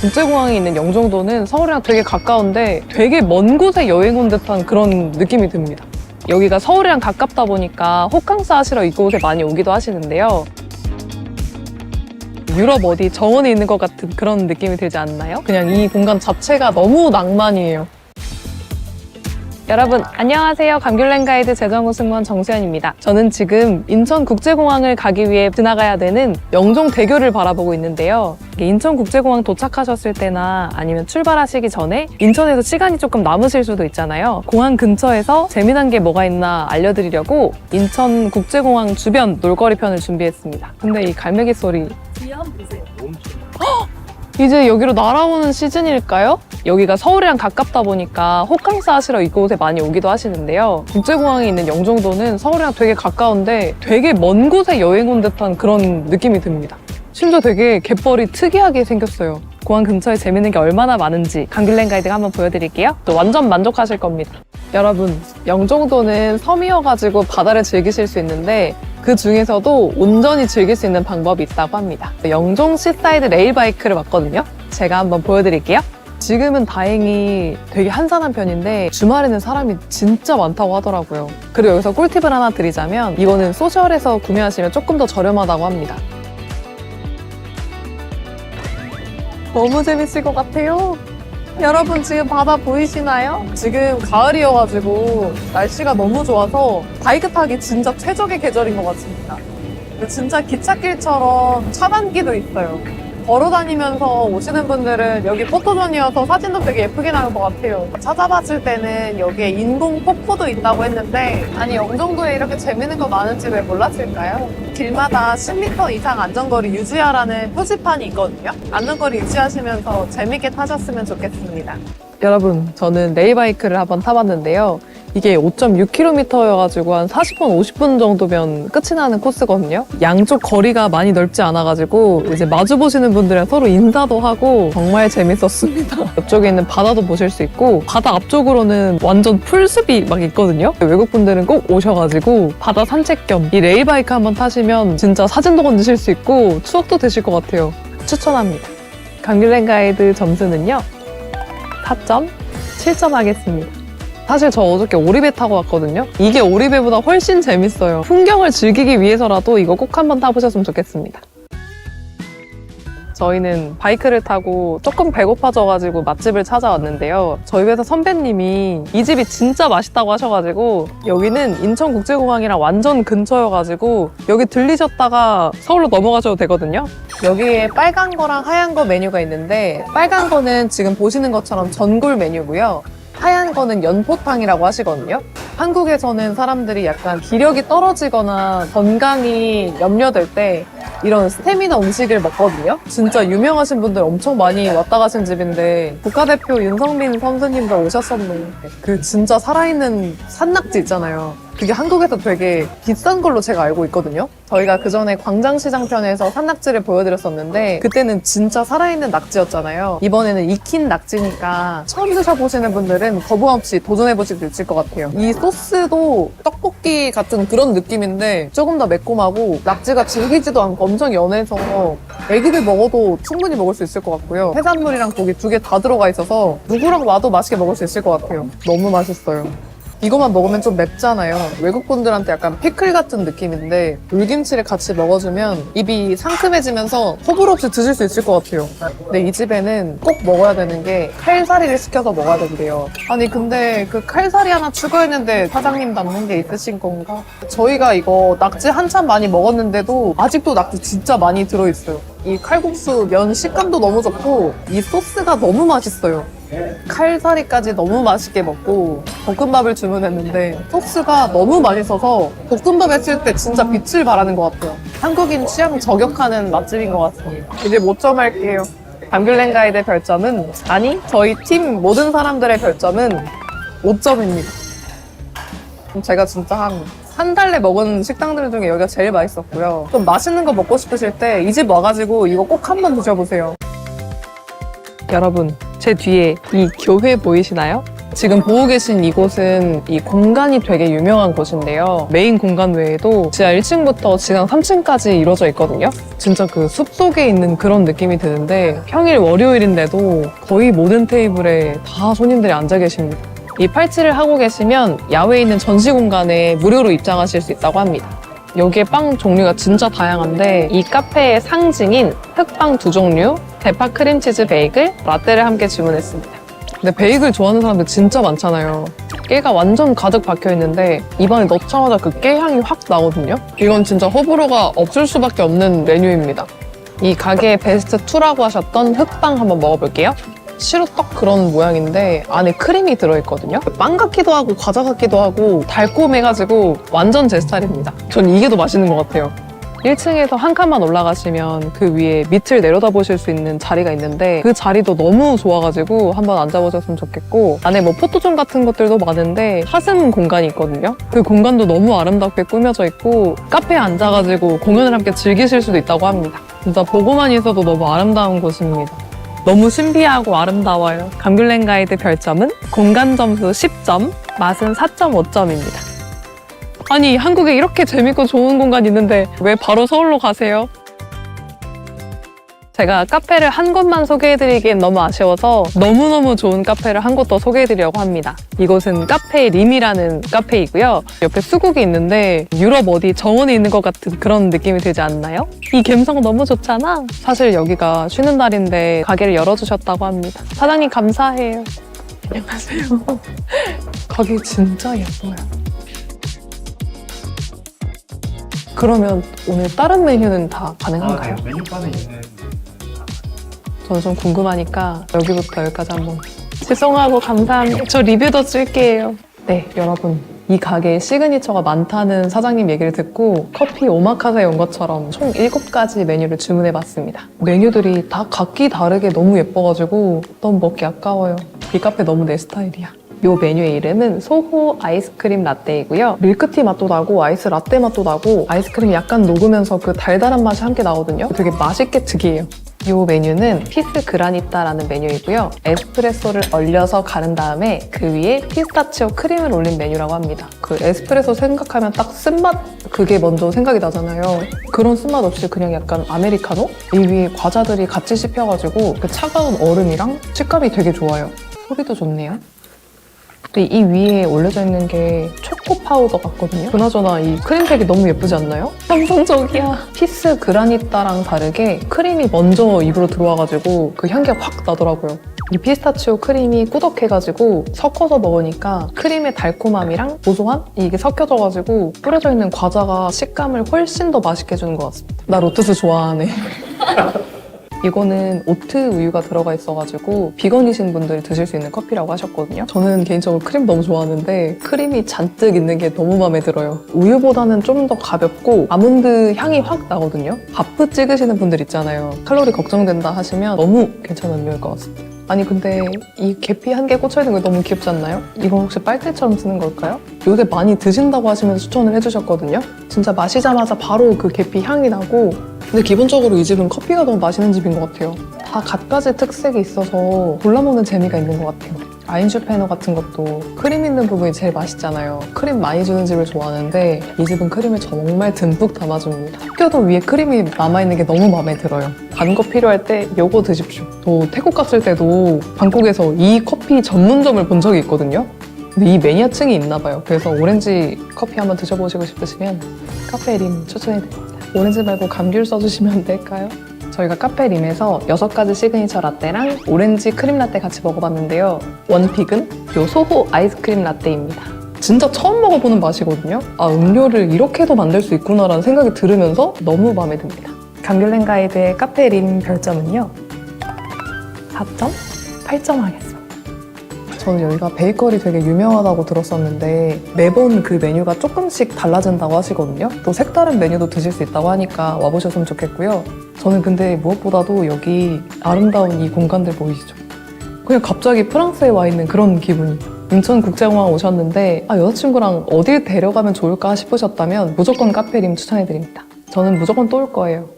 국제공항에 있는 영종도는 서울이랑 되게 가까운데 되게 먼 곳에 여행 온 듯한 그런 느낌이 듭니다. 여기가 서울이랑 가깝다 보니까 호캉스 하시러 이곳에 많이 오기도 하시는데요. 유럽 어디 정원에 있는 것 같은 그런 느낌이 들지 않나요? 그냥 이 공간 자체가 너무 낭만이에요. 여러분 안녕하세요. 감귤랜 가이드 재정우 승무원 정수연입니다. 저는 지금 인천국제공항을 가기 위해 지나가야 되는 영종대교를 바라보고 있는데요. 인천국제공항 도착하셨을 때나 아니면 출발하시기 전에 인천에서 시간이 조금 남으실 수도 있잖아요. 공항 근처에서 재미난 게 뭐가 있나 알려드리려고 인천국제공항 주변 놀거리 편을 준비했습니다. 근데 이 갈매기 소리 이제 여기로 날아오는 시즌일까요? 여기가 서울이랑 가깝다 보니까 호캉스 하시러 이곳에 많이 오기도 하시는데요. 국제공항에 있는 영종도는 서울이랑 되게 가까운데 되게 먼 곳에 여행 온 듯한 그런 느낌이 듭니다. 심지어 되게 갯벌이 특이하게 생겼어요. 공항 근처에 재밌는 게 얼마나 많은지 강길랜 가이드가 한번 보여드릴게요. 또 완전 만족하실 겁니다. 여러분, 영종도는 섬이어가지고 바다를 즐기실 수 있는데 그 중에서도 온전히 즐길 수 있는 방법이 있다고 합니다. 영종 시사이드 레일바이크를 왔거든요. 제가 한번 보여드릴게요. 지금은 다행히 되게 한산한 편인데 주말에는 사람이 진짜 많다고 하더라고요. 그리고 여기서 꿀팁을 하나 드리자면 이거는 소셜에서 구매하시면 조금 더 저렴하다고 합니다. 너무 재밌을 것 같아요. 여러분 지금 바다 보이시나요? 지금 가을이어가지고 날씨가 너무 좋아서 바이크 타기 진짜 최적의 계절인 것 같습니다. 진짜 기찻길처럼 차단기도 있어요. 걸어 다니면서 오시는 분들은 여기 포토존이어서 사진도 되게 예쁘게 나올 것 같아요. 찾아봤을 때는 여기에 인공 폭포도 있다고 했는데 아니 영종도에 이렇게 재밌는 거 많은지 왜 몰랐을까요? 길마다 10m 이상 안전거리 유지하라는 표지판이 있거든요. 안전거리 유지하시면서 재밌게 타셨으면 좋겠습니다. 여러분, 저는 레일바이크를 한번 타봤는데요. 이게 5.6km여가지고 한 40분, 50분 정도면 끝이 나는 코스거든요. 양쪽 거리가 많이 넓지 않아가지고 이제 마주보시는 분들이랑 서로 인사도 하고 정말 재밌었습니다. 옆쪽에 있는 바다도 보실 수 있고 바다 앞쪽으로는 완전 풀숲이 막 있거든요. 외국 분들은 꼭 오셔가지고 바다 산책 겸 이 레일바이크 한번 타시면 진짜 사진도 건지실 수 있고 추억도 되실 것 같아요. 추천합니다. 강길랜 가이드 점수는요. 4점 7점 하겠습니다. 사실 저 어저께 오리배 타고 왔거든요. 이게 오리배보다 훨씬 재밌어요. 풍경을 즐기기 위해서라도 이거 꼭 한번 타보셨으면 좋겠습니다. 저희는 바이크를 타고 조금 배고파져가지고 맛집을 찾아왔는데요. 저희 회사 선배님이 이 집이 진짜 맛있다고 하셔가지고 여기는 인천국제공항이랑 완전 근처여가지고 여기 들리셨다가 서울로 넘어가셔도 되거든요. 여기에 빨간 거랑 하얀 거 메뉴가 있는데 빨간 거는 지금 보시는 것처럼 전골 메뉴고요. 하얀 거는 연포탕이라고 하시거든요. 한국에서는 사람들이 약간 기력이 떨어지거나 건강이 염려될 때 이런 스테미나 음식을 먹거든요. 진짜 유명하신 분들 엄청 많이 왔다 가신 집인데 국가대표 윤성민 선수님도 오셨었네. 그 진짜 살아있는 산낙지 있잖아요. 그게 한국에서 되게 비싼 걸로 제가 알고 있거든요. 저희가 그 전에 광장시장 편에서 산낙지를 보여드렸었는데 그때는 진짜 살아있는 낙지였잖아요. 이번에는 익힌 낙지니까 처음 드셔보시는 분들은 거부감 없이 도전해보실 수 있을 것 같아요. 이 소스도 떡볶이 같은 그런 느낌인데 조금 더 매콤하고 낙지가 질기지도 않고 엄청 연해서 애기들 먹어도 충분히 먹을 수 있을 것 같고요. 해산물이랑 고기 두 개 다 들어가 있어서 누구랑 와도 맛있게 먹을 수 있을 것 같아요. 너무 맛있어요. 이것만 먹으면 좀 맵잖아요. 외국 분들한테 약간 피클 같은 느낌인데 물김치를 같이 먹어주면 입이 상큼해지면서 호불호 없이 드실 수 있을 것 같아요. 근데 이 집에는 꼭 먹어야 되는 게 칼사리를 시켜서 먹어야 된대요. 아니 근데 그 칼사리 하나 추가했는데 사장님 남는 게 있으신 건가? 저희가 이거 낙지 한참 많이 먹었는데도 아직도 낙지 진짜 많이 들어있어요. 이 칼국수 면 식감도 너무 좋고 이 소스가 너무 맛있어요. 칼사리까지 너무 맛있게 먹고 볶음밥을 주문했는데 소스가 너무 맛있어서 볶음밥 했을 때 진짜 빛을 발하는 것 같아요. 한국인 취향 저격하는 맛집인 것 같습니다. 이제 못점 할게요. 감귤랜 가이드 별점은 아니 저희 팀 모든 사람들의 별점은 5점입니다. 제가 진짜 한 한 달에 먹은 식당들 중에 여기가 제일 맛있었고요. 좀 맛있는 거 먹고 싶으실 때 이 집 와가지고 이거 꼭 한번 드셔보세요. 여러분, 제 뒤에 이 교회 보이시나요? 지금 보고 계신 이곳은 이 공간이 되게 유명한 곳인데요. 메인 공간 외에도 지하 1층부터 지상 3층까지 이루어져 있거든요. 진짜 그 숲 속에 있는 그런 느낌이 드는데 평일 월요일인데도 거의 모든 테이블에 다 손님들이 앉아 계십니다. 이 팔찌를 하고 계시면 야외에 있는 전시 공간에 무료로 입장하실 수 있다고 합니다. 여기에 빵 종류가 진짜 다양한데 이 카페의 상징인 흑빵 두 종류, 대파 크림치즈 베이글, 라떼를 함께 주문했습니다. 근데 베이글 좋아하는 사람들 진짜 많잖아요. 깨가 완전 가득 박혀 있는데 입안에 넣자마자 그 깨 향이 확 나거든요. 이건 진짜 호불호가 없을 수밖에 없는 메뉴입니다. 이 가게의 베스트 2라고 하셨던 흑빵 한번 먹어볼게요. 시루떡 그런 모양인데 안에 크림이 들어있거든요. 빵 같기도 하고 과자 같기도 하고 달콤해가지고 완전 제 스타일입니다. 전 이게 더 맛있는 것 같아요. 1층에서 한 칸만 올라가시면 그 위에 밑을 내려다보실 수 있는 자리가 있는데 그 자리도 너무 좋아가지고 한번 앉아보셨으면 좋겠고 안에 뭐 포토존 같은 것들도 많은데 사슴 공간이 있거든요. 그 공간도 너무 아름답게 꾸며져 있고 카페에 앉아가지고 공연을 함께 즐기실 수도 있다고 합니다. 진짜 보고만 있어도 너무 아름다운 곳입니다. 너무 신비하고 아름다워요. 감귤렌 가이드 별점은 공간 점수 10점, 맛은 4.5점입니다. 아니 한국에 이렇게 재밌고 좋은 공간 있는데 왜 바로 서울로 가세요? 제가 카페를 한 곳만 소개해드리기엔 너무 아쉬워서 너무너무 좋은 카페를 한 곳 더 소개해드리려고 합니다. 이곳은 카페 림이라는 카페이고요. 옆에 수국이 있는데 유럽 어디 정원에 있는 것 같은 그런 느낌이 들지 않나요? 이 감성 너무 좋잖아. 사실 여기가 쉬는 날인데 가게를 열어주셨다고 합니다. 사장님 감사해요. 안녕하세요. 가게 진짜 예뻐요. 그러면 오늘 다른 메뉴는 다 가능한가요? 아, 네. 메뉴판에 있는 저는 좀 궁금하니까 여기부터 여기까지 한번 죄송하고 감사합니다. 저 리뷰도 쓸게요. 네, 여러분. 이 가게에 시그니처가 많다는 사장님 얘기를 듣고 커피 오마카세 온 것처럼 총 7가지 메뉴를 주문해봤습니다. 메뉴들이 다 각기 다르게 너무 예뻐가지고 너무 먹기 아까워요. 이 카페 너무 내 스타일이야. 요 메뉴의 이름은 소호 아이스크림 라떼이고요. 밀크티 맛도 나고 아이스 라떼 맛도 나고 아이스크림이 약간 녹으면서 그 달달한 맛이 함께 나거든요. 되게 맛있게 특이해요. 이 메뉴는 피스 그라니타라는 메뉴이고요. 에스프레소를 얼려서 가른 다음에 그 위에 피스타치오 크림을 올린 메뉴라고 합니다. 그 에스프레소 생각하면 딱 쓴맛 그게 먼저 생각이 나잖아요. 그런 쓴맛 없이 그냥 약간 아메리카노? 이 위에 과자들이 같이 씹혀가지고 그 차가운 얼음이랑 식감이 되게 좋아요. 소리도 좋네요. 근데 이 위에 올려져 있는 게 초코 파우더 같거든요. 그나저나 이 크림팩이 너무 예쁘지 않나요? 감성적이야. 피스 그라니타랑 다르게 크림이 먼저 입으로 들어와가지고 그 향기가 확 나더라고요. 이 피스타치오 크림이 꾸덕해가지고 섞어서 먹으니까 크림의 달콤함이랑 고소함? 이게 섞여져가지고 뿌려져 있는 과자가 식감을 훨씬 더 맛있게 해주는 것 같습니다. 나 로투스 좋아하네. 이거는 오트 우유가 들어가 있어가지고 비건이신 분들이 드실 수 있는 커피라고 하셨거든요. 저는 개인적으로 크림 너무 좋아하는데 크림이 잔뜩 있는 게 너무 마음에 들어요. 우유보다는 좀 더 가볍고 아몬드 향이 확 나거든요. 바프 찍으시는 분들 있잖아요. 칼로리 걱정된다 하시면 너무 괜찮은 음료일 것 같습니다. 아니 근데 이 계피 한 개 꽂혀 있는 거 너무 귀엽지 않나요? 이거 혹시 빨대처럼 쓰는 걸까요? 요새 많이 드신다고 하시면서 추천을 해주셨거든요. 진짜 마시자마자 바로 그 계피 향이 나고 근데 기본적으로 이 집은 커피가 너무 맛있는 집인 것 같아요. 다 갖가지 특색이 있어서 골라먹는 재미가 있는 것 같아요. 아인슈페너 같은 것도 크림 있는 부분이 제일 맛있잖아요. 크림 많이 주는 집을 좋아하는데 이 집은 크림을 정말 듬뿍 담아줍니다. 학교도 위에 크림이 남아있는 게 너무 마음에 들어요. 단 거 필요할 때 요거 드십시오. 또 태국 갔을 때도 방콕에서 이 커피 전문점을 본 적이 있거든요. 근데 이 매니아층이 있나 봐요. 그래서 오렌지 커피 한번 드셔보시고 싶으시면 카페 림 추천해드립니다. 오렌지 말고 감귤 써주시면 될까요? 저희가 카페 림에서 6가지 시그니처 라떼랑 오렌지 크림 라떼 같이 먹어봤는데요. 원픽은 요 소호 아이스크림 라떼입니다. 진짜 처음 먹어보는 맛이거든요. 아, 음료를 이렇게도 만들 수 있구나라는 생각이 들으면서 너무 마음에 듭니다. 감귤렌 가이드의 카페 림 별점은요. 4점? 8점 하겠습니다. 저는 여기가 베이커리 되게 유명하다고 들었었는데 매번 그 메뉴가 조금씩 달라진다고 하시거든요. 또 색다른 메뉴도 드실 수 있다고 하니까 와보셨으면 좋겠고요. 저는 근데 무엇보다도 여기 아름다운 이 공간들 보이시죠? 그냥 갑자기 프랑스에 와 있는 그런 기분이. 인천국제공항 오셨는데 아, 여자친구랑 어딜 데려가면 좋을까 싶으셨다면 무조건 카페림 추천해드립니다. 저는 무조건 또 올 거예요.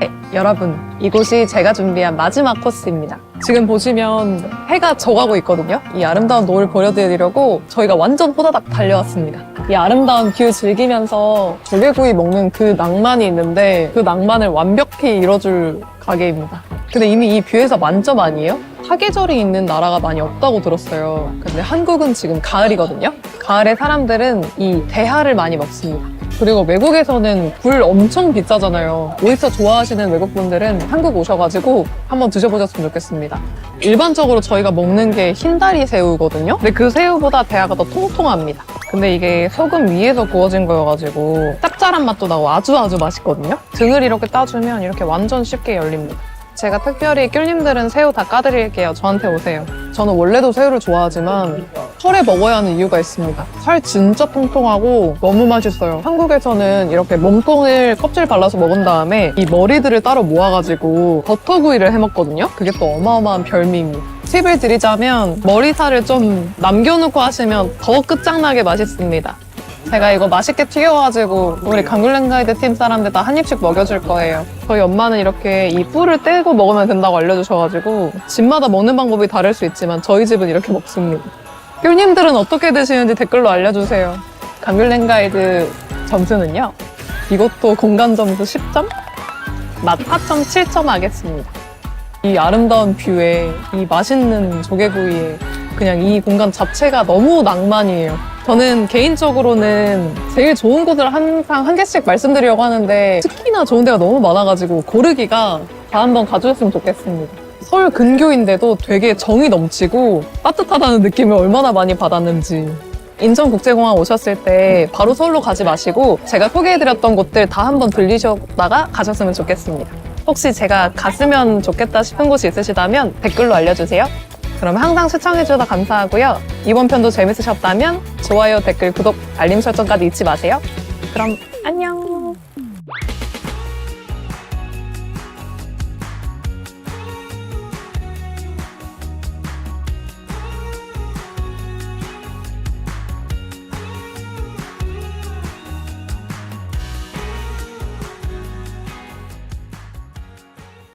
네, 여러분, 이곳이 제가 준비한 마지막 코스입니다. 지금 보시면 해가 져가고 있거든요. 이 아름다운 노을 보여드리려고 저희가 완전 호다닥 달려왔습니다. 이 아름다운 뷰 즐기면서 조개구이 먹는 그 낭만이 있는데 그 낭만을 완벽히 이뤄줄 가게입니다. 근데 이미 이 뷰에서 만점 아니에요? 사계절이 있는 나라가 많이 없다고 들었어요. 근데 한국은 지금 가을이거든요. 가을에 사람들은 이 대하를 많이 먹습니다. 그리고 외국에서는 굴 엄청 비싸잖아요. 오이스터 좋아하시는 외국분들은 한국 오셔가지고 한번 드셔보셨으면 좋겠습니다. 일반적으로 저희가 먹는 게 흰다리 새우거든요. 근데 그 새우보다 대하가 더 통통합니다. 근데 이게 소금 위에서 구워진 거여가지고 짭짤한 맛도 나고 아주 아주 맛있거든요. 등을 이렇게 따주면 이렇게 완전 쉽게 열립니다. 제가 특별히 귤님들은 새우 다 까드릴게요. 저한테 오세요. 저는 원래도 새우를 좋아하지만 설에 먹어야 하는 이유가 있습니다. 살 진짜 통통하고 너무 맛있어요. 한국에서는 이렇게 몸통을 껍질 발라서 먹은 다음에 이 머리들을 따로 모아가지고 버터구이를 해 먹거든요. 그게 또 어마어마한 별미입니다. 팁을 드리자면 머리살을 좀 남겨놓고 하시면 더 끝장나게 맛있습니다. 제가 이거 맛있게 튀겨가지고 우리 강귤랭 가이드 팀 사람들 다 한 입씩 먹여줄 거예요. 저희 엄마는 이렇게 이 뿔을 떼고 먹으면 된다고 알려주셔가지고 집마다 먹는 방법이 다를 수 있지만 저희 집은 이렇게 먹습니다. 귤님들은 어떻게 드시는지 댓글로 알려주세요. 강귤랭 가이드 점수는요. 이것도 공간 점수 10점? 맛 4.7점 하겠습니다. 이 아름다운 뷰에 이 맛있는 조개구이에 그냥 이 공간 자체가 너무 낭만이에요. 저는 개인적으로는 제일 좋은 곳을 항상 한 개씩 말씀드리려고 하는데 특히나 좋은 데가 너무 많아가지고 고르기가 다 한번 가주셨으면 좋겠습니다. 서울 근교인데도 되게 정이 넘치고 따뜻하다는 느낌을 얼마나 많이 받았는지. 인천국제공항 오셨을 때 바로 서울로 가지 마시고 제가 소개해드렸던 곳들 다 한번 들리셨다가 가셨으면 좋겠습니다. 혹시 제가 갔으면 좋겠다 싶은 곳이 있으시다면 댓글로 알려주세요. 그럼 항상 시청해주셔서 감사하고요. 이번 편도 재밌으셨다면 좋아요, 댓글, 구독, 알림 설정까지 잊지 마세요. 그럼 안녕!